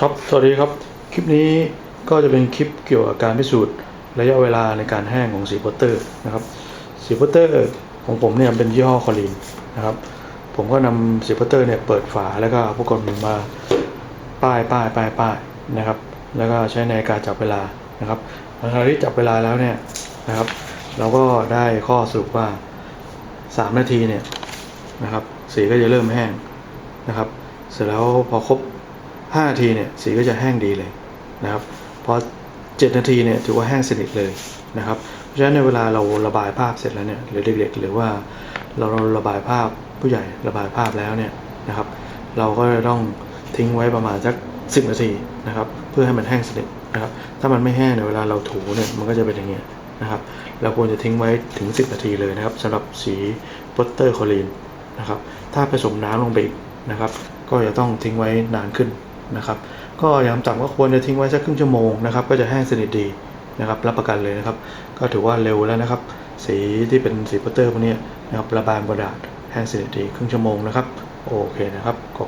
ครับ สวัสดีครับ คลิปนี้ก็จะเป็นคลิปเกี่ยวกับการพิสูจน์ระยะเวลาในการแห้งของสีโปสเตอร์นะครับสีโปสเตอร์ของผมเนี่ยเป็นยี่ห้อคอลีนนะครับ ผมก็นำสีโปสเตอร์เนี่ยเปิดฝาแล้วก็อาพวกกลมมาป้ายป้ายป้ายป้ายนะครับ แล้วก็ใช้ในการจับเวลานะครับหลังจากที่จับเวลาแล้วเนี่ยนะครับ เราก็ได้ข้อสรุปว่า 3 นาทีเนี่ยนะครับ สีก็จะเริ่มแห้งนะครับ เสร็จแล้วพอครบ 5นาทีเนี่ยสีก็จะแห้งดีเลยนะครับพอ7นาทีเนี่ยถือว่าแห้งสนิทเลยนะครับเพราะฉะนั้นในเวลาเราระบายภาพเสร็จแล้วเนี่ยหรือเด็กๆ หรือว่าเราเราระบายภาพผู้ใหญ่ระบายภาพแล้วเนี่ยนะครับ เราก็จะต้องทิ้งไว้ประมาณสัก10 นาทีนะครับ เพื่อให้มันแห้งสนิทนะครับ ถ้ามันไม่แห้งเนี่ยเวลาเราถูเนี่ยมันก็จะเป็นอย่างเงี้ยนะครับ เราควรจะทิ้งไว้ถึง 10 นาทีเลยนะครับสำหรับสีโปสเตอร์คอลีนนะครับ ถ้าผสมน้ำลงไปอีกนะครับ ก็จะต้องทิ้งไว้นานขึ้น นะครับ ก็อย่างต่ำก็ควรจะทิ้งไว้สักครึ่งชั่วโมงนะครับ ก็จะแห้งสนิทดีนะครับ รับประกันเลยนะครับ ก็ถือว่าเร็วแล้วนะครับ สีที่เป็นสีพัตเตอร์พวกนี้นะครับระบายบนกระดาษแห้งสนิทดีครึ่งชั่วโมงนะครับ โอเคนะครับขอ